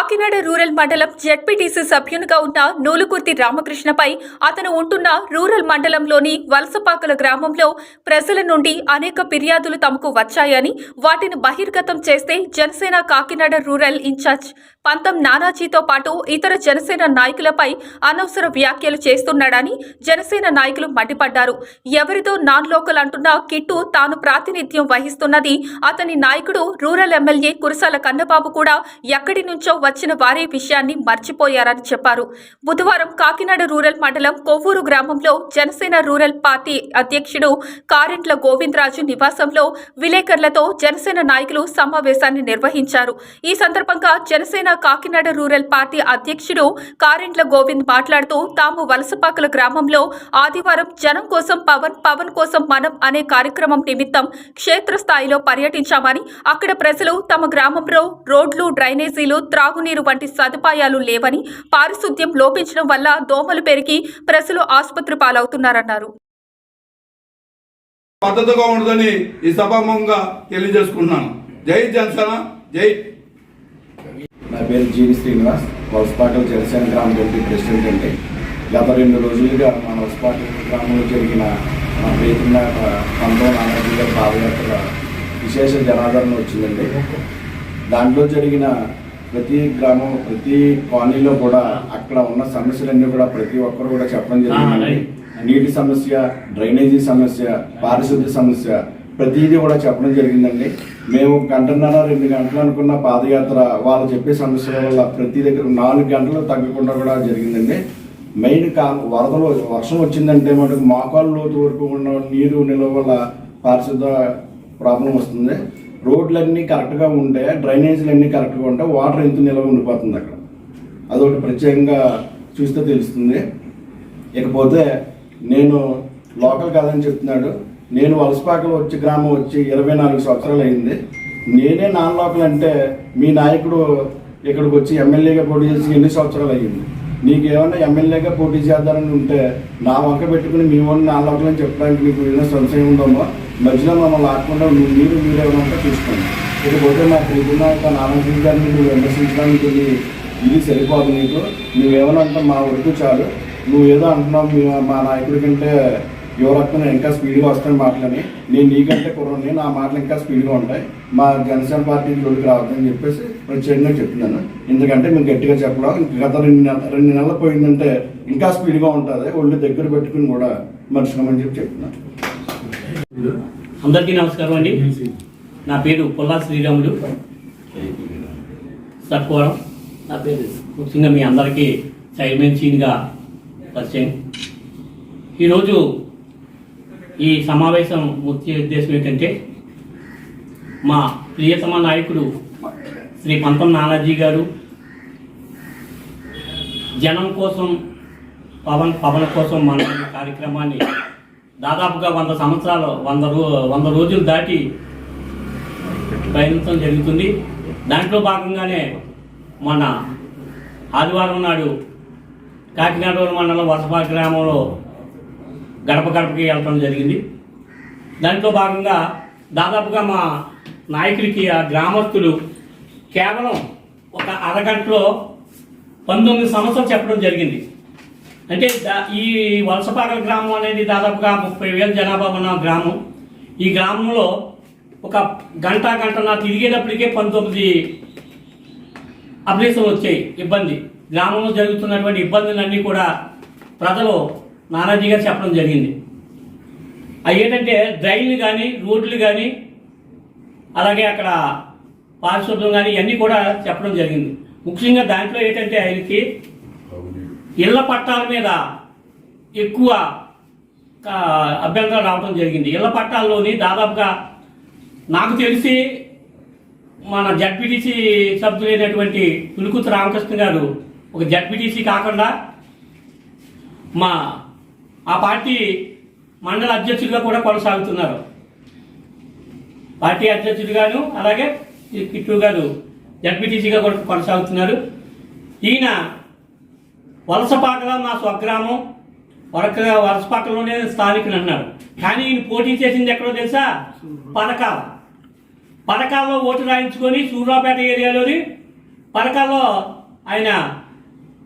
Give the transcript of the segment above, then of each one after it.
Kakinada rural మండలం ZPTC సభ్యునిగా ఉన్న నూలుకుర్తి రామకృష్ణపై అతను ఉంటున్న రూరల్ మండలంలోని వలసపాకల గ్రామంలో ప్రజల నుండి అనేక ఫిర్యాదులు తమకు వచ్చాయని వాటిని బహిర్గతం చేస్తే జనసేన కాకినాడ రూరల్ ఇన్ఛార్జ్ పంతం నానాజీతో పాటు ఇతర జనసేన నాయకులపై అనవసర వ్యాఖ్యలు చేస్తున్నాడని జనసేన నాయకులు మండిపడ్డారు. ఎవరితో నాన్ లోకల్ అంటున్న కిట్టు తాను ప్రాతినిధ్యం వహిస్తున్నది అతని నాయకుడు రూరల్ ఎమ్మెల్యే కురసాల కన్నబాబు కూడా ఎక్కడి నుంచో వచ్చిన వారే విషయాన్ని మర్చిపోయారని చెప్పారు. బుధవారం కాకినాడ రూరల్ మండలం కొవ్వూరు గ్రామంలో జనసేన రూరల్ పార్టీ అధ్యక్షుడు కారెంట్ల గోవిందరాజు నివాసంలో విలేకరులతో జనసేన నాయకులు సమావేశాన్ని నిర్వహించారు. ఈ సందర్భంగా జనసేన కాకినాడ రూరల్ పార్టీ అధ్యక్షుడు కారెంట్ల గోవింద్ మాట్లాడుతూ తాము వలసపాకల గ్రామంలో ఆదివారం జనం కోసం పవన్ పవన్ కోసం మనం అనే కార్యక్రమం నిమిత్తం క్షేత్రస్థాయిలో పర్యటించామని అక్కడ ప్రజలు తమ గ్రామంలో రోడ్లు డ్రైనేజీలు త్రాగునీరు వంటి సదుపాయాలు లేవని పారిశుద్ధ్యం లోపించడం వల్ల దోమలు పెరిగి ప్రజలు ఆసుపత్రి పాలవుతున్నారన్నారు. ఉండదని ఈ సభాముఖంగా తెలియజేసుకుంటున్నాను. జై జనసేన జై. నా పేరు జీవి శ్రీనివాస్ వలసపాకల జనసేన గ్రామ కమిటీ ప్రెసిడెంట్ అండి. గత రెండు రోజులుగా మన వలసపాకల గ్రామంలో జరిగిన మన రైతున్న పంతొమ్మిది నానాజీ గారి పాదయాత్ర విశేష జనాదరణ వచ్చిందండి. దాంట్లో జరిగిన ప్రతి గ్రామం ప్రతి కాలనీలో కూడా అక్కడ ఉన్న సమస్యలన్నీ కూడా ప్రతి ఒక్కరు కూడా చెప్పడం జరిగింది. నీటి సమస్య డ్రైనేజీ సమస్య పారిశుద్ధ్య సమస్య ప్రతిదీ కూడా చెప్పడం జరిగిందండి. మేము గంటన్నర రెండు గంటలు అనుకున్న పాదయాత్ర వాళ్ళు చెప్పే సమస్యల వల్ల ప్రతి దగ్గర నాలుగు గంటలు తగ్గకుండా కూడా జరిగిందండి. మెయిన్ కా వరదలు వర్షం వచ్చిందంటే మనకు మోకాలు లోతు వరకు ఉన్న నీరు నిల్వ వల్ల పారిశుద్ధ ప్రాబ్లం వస్తుంది. రోడ్లన్నీ కరెక్ట్గా ఉంటే డ్రైనేజీలు అన్నీ కరెక్ట్గా ఉంటే వాటర్ ఎంత నిల్వ ఉండిపోతుంది అక్కడ? అదొకటి ప్రత్యేకంగా చూస్తే తెలుస్తుంది. ఇకపోతే నేను లోకల్ కాదని చెప్తున్నాడు. నేను వలసపాకలు వచ్చి గ్రామం వచ్చి ఇరవై నాలుగు సంవత్సరాలు అయింది. నేనే నాన్ లోకల్ అంటే మీ నాయకుడు ఇక్కడికి వచ్చి ఎమ్మెల్యేగా పోటీ చేసి ఎన్ని సంవత్సరాలు అయ్యింది? నీకు ఏమన్నా ఎమ్మెల్యేగా పోటీ చేద్దామని ఉంటే నా వంక పెట్టుకుని మీ వాడిని నాన్ లోకల్ అని చెప్పడానికి మీకు ఏదైనా సంశయం ఉందమ్మో మధ్యలో మమ్మల్ని ఆకుండా మీరు మీరు మీరేమన్నా చూసుకోండి. ఇకపోతే మా తెలుగున్న నారాయణ గారిని నువ్వు విమర్శించడానికి ఇది సరిపోదు నీకు నువ్వేమన్నా అంటే మా వరకు చాలు. నువ్వు ఏదో అంటున్నావు మీ మా నాయకుడి కంటే యువరత్న ఇంకా స్పీడ్గా వస్తాయి మాటలని. నేను నీకంటే కుర్రని నా మాటలు ఇంకా స్పీడ్గా ఉంటాయి. మా జనసేన పార్టీ జోలికి రావద్దని చెప్పేసి ప్రత్యేకంగా చెప్తున్నాను. ఎందుకంటే మేము గట్టిగా చెప్పడం గత రెండు నెల రెండు నెలలు పోయిందంటే ఇంకా స్పీడ్గా ఉంటుంది. ఒళ్ళు దగ్గర పెట్టుకుని కూడా మర్చిపోమని చెప్పి చెప్తున్నాను. అందరికీ నమస్కారం అండి. నా పేరు పొల్లా శ్రీరాములు. సత్వరం నా పేరు ముఖ్యంగా మీ అందరికీ చైర్మన్ సీన్గా పరిచయం. ఈరోజు ఈ సమావేశం ముఖ్య ఉద్దేశం ఏంటంటే మా ప్రియతమ నాయకుడు శ్రీ పంతం నానాజీ గారు జనం కోసం పవన్ పవన్ కోసం మన కార్యక్రమాన్ని దాదాపుగా వంద సంవత్సరాలు వంద రో వంద రోజులు దాటి ప్రయత్నం జరుగుతుంది. దాంట్లో భాగంగానే మొన్న ఆదివారం నాడు కాకినాడ మండలం వసపా గ్రామంలో గడప గడపకి వెళ్ళడం జరిగింది. దాంట్లో భాగంగా దాదాపుగా మా నాయకుడికి ఆ గ్రామస్తులు కేవలం ఒక అరగంటలో పంతొమ్మిది సంవత్సరాలు చెప్పడం జరిగింది. అంటే ఈ వలసపాక గ్రామం అనేది దాదాపుగా ముప్పై వేల జనాభా ఉన్న గ్రామం. ఈ గ్రామంలో ఒక గంట గంటన్న తిరిగేటప్పటికే పంతొమ్మిది అప్లికేషన్లు వచ్చాయి ఇబ్బంది. గ్రామంలో జరుగుతున్నటువంటి ఇబ్బందులన్నీ కూడా ప్రజలు నానాజీగా చెప్పడం జరిగింది. అవి ఏంటంటే డ్రైన్లు కానీ రోడ్లు కానీ అలాగే అక్కడ పారిశుద్ధ్యం కానీ ఇవన్నీ కూడా చెప్పడం జరిగింది. ముఖ్యంగా దాంట్లో ఏంటంటే ఆయనకి ఇళ్ళ పట్టాల మీద ఎక్కువ అభ్యంతరం రావడం జరిగింది. ఇళ్ళ పట్టాల్లోని దాదాపుగా నాకు తెలిసి మన జడ్పీటీసీ సభ్యులైనటువంటి పులుకుతు రామకృష్ణ గారు ఒక జడ్పీటీసీ కాకుండా మా ఆ పార్టీ మండల అధ్యక్షుడిగా కూడా కొనసాగుతున్నారు. పార్టీ అధ్యక్షుడిగాను అలాగే కిట్టు గారు జడ్పీటీసీగా కూడా కొనసాగుతున్నారు. ఈయన వలసపాకల మా స్వగ్రామం వరక వలసపాకలోనే స్థానికులు అన్నారు. కానీ ఈయన పోటీ చేసింది ఎక్కడో తెలుసా? పథకాల పథకాల్లో ఓటు రాయించుకొని సూర్యాపేట ఏరియాలోని పథకాల్లో ఆయన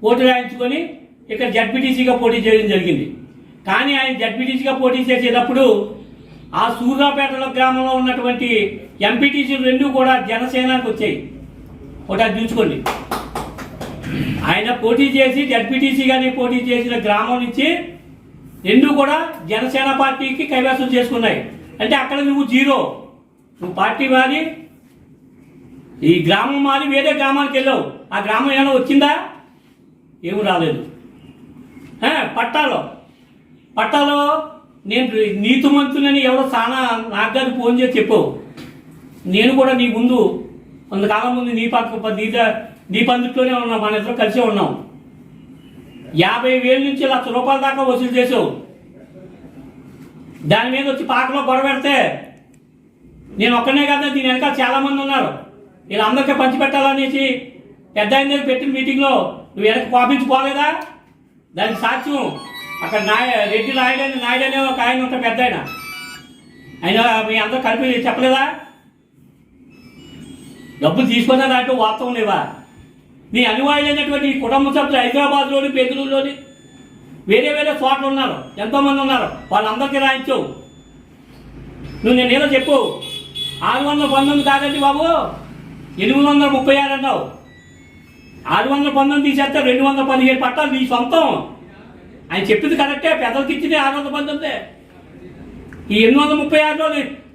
ఓటు రాయించుకొని ఇక్కడ జడ్పీటీసీగా పోటీ చేయడం జరిగింది. కానీ ఆయన జడ్పీటీసీగా పోటీ చేసేటప్పుడు ఆ సూర్యాపేటలో గ్రామంలో ఉన్నటువంటి ఎంపీటీసీ రెండు కూడా జనసేనకు వచ్చాయి. ఒకటి చూసుకోండి. ఆయన పోటీ చేసి జడ్పీటీసీ గారిని పోటీ చేసిన గ్రామం నుంచి రెండు కూడా జనసేన పార్టీకి కైవసం చేసుకున్నాయి. అంటే అక్కడ నువ్వు జీరో. నువ్వు పార్టీ మారి ఈ గ్రామం మారి వేరే గ్రామానికి వెళ్ళావు. ఆ గ్రామం ఏమైనా వచ్చిందా? ఏమి రాలేదు. పట్టాలో. పట్టాలో నేను నీతిమంతులని ఎవరో చాలా నాకు గారు ఫోన్ చేసి చెప్పావు. నేను కూడా నీ ముందు కొంతకాలం ముందు నీ పక్క నీ నీ పందిట్లోనే ఉన్నాం మన ఇద్దరు కలిసే ఉన్నాం యాభై వేల నుంచి లక్ష రూపాయల దాకా వసూలు చేసావు. దాని మీద వచ్చి పాకలో గొడవ పెడితే నేను ఒక్కనే కదా దీని వెనకాల చాలామంది ఉన్నారు. వీళ్ళందరికీ పంచిపెట్టాలనేసి పెద్ద ఆయన దగ్గర పెట్టిన మీటింగ్లో నువ్వు వెనక కోపించుకోలేదా దానికి సాక్ష్యం అక్కడ నాయ రెడ్డి నాయుడు అని నాయుడు అనే ఒక ఆయన ఉంటాడు పెద్ద ఆయన. ఆయన మీ అందరూ కలిపి చెప్పలేదా? డబ్బులు తీసుకున్నా దాంట్లో వాస్తవం లేవా? నీ అనువాయులైనటువంటి కుటుంబ సభ్యులు హైదరాబాద్లోని బెంగళూరులోని వేరే వేరే చోట్ల ఉన్నారు ఎంతోమంది ఉన్నారు. వాళ్ళందరికీ రాయించవు నువ్వు నేను ఏదో చెప్పు. ఆరు వందల పంతొమ్మిది కాదండి బాబు. ఎనిమిది వందల ముప్పై ఆరు అన్నావు. ఆరు వందల పంతొమ్మిది తీసేస్తే రెండు వందల పదిహేడు పట్టాలు నీ సొంతం. ఆయన చెప్పింది కరెక్టే పెద్దలకి ఇచ్చింది ఆరు వందల పంతొమ్మిది. ఈ ఎనిమిది వందల ముప్పై ఆరులో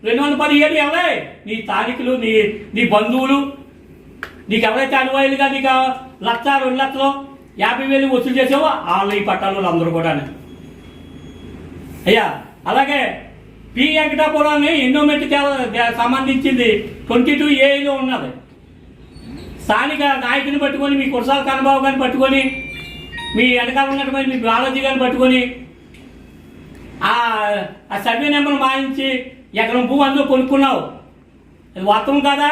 రెండు వందల పదిహేడు ఎవరే నీ తారీఖులు నీ నీ బంధువులు నీకు ఎవరైతే అనువాయిలుగా నీకు లక్ష రెండు లక్షలు యాభై వేలు వసూలు చేసావో వాళ్ళు ఈ పట్టాలు అందరూ కూడా అయ్యా అలాగే పి. వెంకటాపురాన్ని ఎండోమెంట్ సంబంధించింది ట్వంటీ టూ ఏలో ఉన్నది. స్థానిక నాయకుని పట్టుకొని మీ కురసాల కన్నబాబు గారిని పట్టుకొని మీ వెనకాల ఉన్నటువంటి మీ బాలాజీ గారిని పట్టుకొని ఆ సర్వే నెంబర్ మాయించి ఎకరం భూ అందులో కొనుక్కున్నావు. అది వాస్తవం కాదా?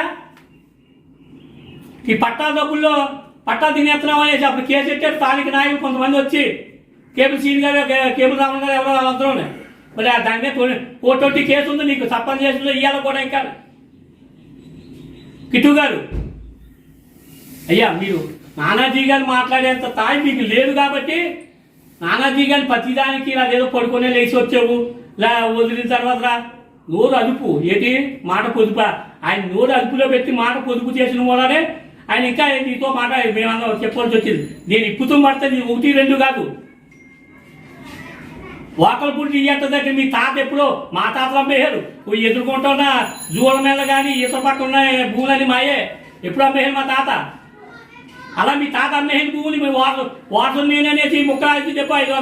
ఈ పట్టా డబ్బుల్లో పట్టా తినేస్తున్నాం అనేసి అప్పుడు కేసు పెట్టారు స్థానిక నాయకులు కొంతమంది వచ్చి కేబుల్ సీన్ గారు కేబుల్ రామన్ గారు ఎవరో వాళ్ళందరూ మరి దాని మీద కోటొట్టి కేసు ఉంది నీకు సప్పని చేసిందో ఇవాళ కూడా ఇంకా. కిటు గారు అయ్యా మీరు నానాజీ గారు మాట్లాడేంత తాయి మీకు లేదు కాబట్టి నానాజీ గారు ప్రతిదానికి ఇలా ఏదో పడుకునే లేచి వచ్చావు. ఇలా వదిలిన తర్వాత రా. నోరు అదుపు. ఏంటి? మాట పొదుపు. ఆయన నోరు అదుపులో పెట్టి మాట పొదుపు చేసిన మూలనే ఆయన ఇంకా నీతో మాట మేమన్నా చెప్పాల్సి వచ్చింది. నేను ఇప్పుతూ పడితే నీ ఒకటి రెండు కాదు. వాకలపూడి పుట్టి దగ్గర మీ తాత ఎప్పుడో మా తాతలు అమ్మేయారు ఎదుర్కొంటున్న జూల మీద కానీ ఈత పక్క ఉన్న భూములని మాయే. ఎప్పుడు అమ్మేయారు మా తాత? అలా మీ తాత అమ్మేసిన భూములు మీ వాటర్ వాటర్ నేననేసి అనేసి చెప్పి ఐదు